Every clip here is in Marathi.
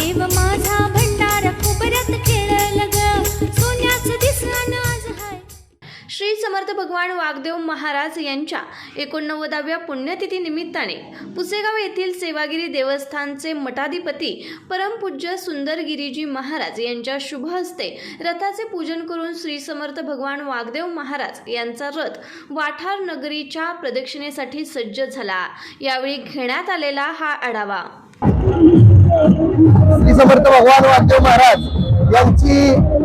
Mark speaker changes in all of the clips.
Speaker 1: देव माझा भंडार कोपऱ्यात खेळल ग. हाय.
Speaker 2: श्री समर्थ भगवान वागदेव महाराज यांच्या एकोणनव्वदाव्या पुण्यतिथी निमित्ताने पुसेगाव येथील सेवागिरी देवस्थानचे मठाधिपती परमपूज्य सुंदर गिरीजी महाराज यांच्या शुभ हस्ते रथाचे पूजन करून श्री समर्थ भगवान वागदेव महाराज यांचा रथ वाठार नगरीच्या प्रदक्षिणेसाठी सज्ज झाला. यावेळी घेण्यात आलेला हा आढावा.
Speaker 3: श्री समर्थ भगवान वागदेव महाराज यांची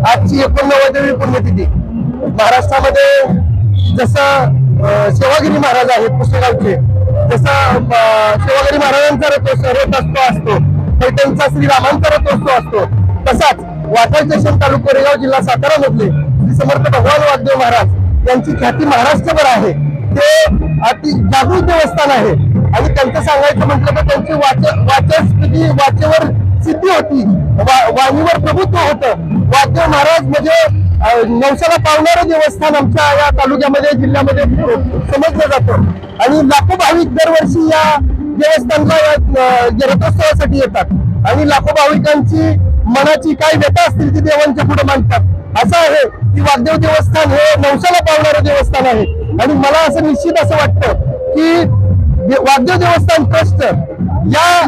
Speaker 3: आजची एकोणनव्वदवी पुण्यतिथी. महाराष्ट्रामध्ये जसं सेवागिरी महाराज आहेत पुस्तगावचे जसा सेवागिरी महाराजांचा रथोत्सव रथोत्सव असतो पैठणचा श्री रामांचा रथोत्सव असतो. तसाच वाटाळ स्टेशन तालुका कोरेगाव जिल्हा सातारा मधले श्री समर्थ भगवान वागदेव महाराज यांची ख्याती महाराष्ट्रभर आहे. ते अति जागृत देवस्थान आहे. आणि त्यांचं सांगायचं म्हटलं तर त्यांची वाच वाचस्पती वाचेवर सिद्धी होती. वाणीवर प्रभुत्व होतं. वाद्य महाराज म्हणजे अं, नवसाला पावणारं देवस्थान आमच्या या तालुक्यामध्ये जिल्ह्यामध्ये समजलं जातं. आणि लाखो भाविक दरवर्षी या देवस्थानला रथोत्सवासाठी येतात. आणि लाखो भाविकांची मनाची काय व्यथा असतील ती देवांच्या पुढे मांडतात. असं आहे की वाग्देव देवस्थान हे नवसाला पावणारं देवस्थान आहे. आणि मला असं निश्चित असं वाटतं की दे- वाग्देव देवस्थान ट्रस्ट या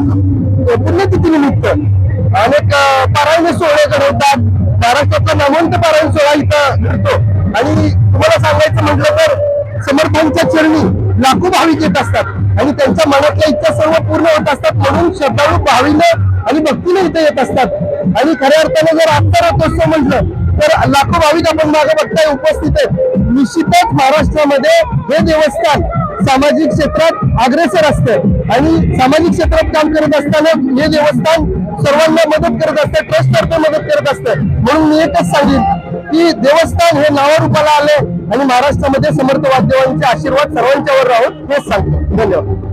Speaker 3: पुण्यतिथीनिमित्त अनेक पारायण सोहळे घडवतात. महाराष्ट्रातला नामवंत पारायण सोहळा इथं घडतो. आणि तुम्हाला सांगायचं म्हटलं तर समर्थांच्या चरणी लाखो भाविक येत असतात. आणि त्यांच्या मनातल्या इच्छा सर्व पूर्ण होत असतात. म्हणून श्रद्धाळू भावीनं आणि भक्तीने इथे येत असतात. आणि खऱ्या अर्थाने जर आत्ता रथोत्सव म्हटलं तर लाखो भाविक आपण मागे बघताय उपस्थित आहेत. निश्चितच महाराष्ट्रामध्ये हे देवस्थान सामाजिक क्षेत्रात अग्रेसर असतं. आणि सामाजिक क्षेत्रात काम करत असताना हे देवस्थान सर्वांना मदत करत असतं ट्रस्ट तर्फे मदत करत असतं. म्हणून मी एकच सांगेन की देवस्थान हे नावारूपाला आले आणि महाराष्ट्रामध्ये समर्थ वाद्यवांचे आशीर्वाद सर्वांच्यावर राहून हेच सांगतो. धन्यवाद.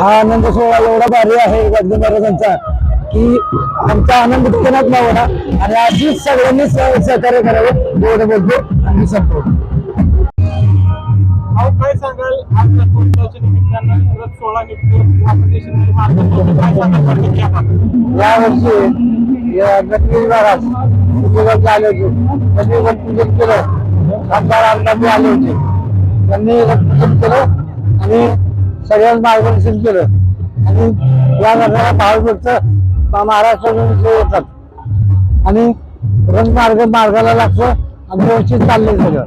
Speaker 4: हा आनंद सोहळा एवढा भारी आहे गांधी महाराजांचा की आमचा आनंद दुकानात नव्हता आणि अशीच सगळ्यांनी सहकार्य करावं एवढं बोलतो. आणि संपतो
Speaker 5: निमित्तानं रथ सोहळा निघतो आपण मार्ग काय या वर्षी
Speaker 4: यावर्षी या गणपती महाराज पूजेगावचे आले होते. त्यांनी गणपूजन केलं. खासदार आमदार आले होते. त्यांनी गणपूजन केलं आणि सगळ्यांना मार्गदर्शन केलं. आणि या घराला भावभक्त महाराष्ट्रातून येतात. आणि रंगमार्ग मार्गाला लागतो आणि व्यवस्थित चाललंय सगळं.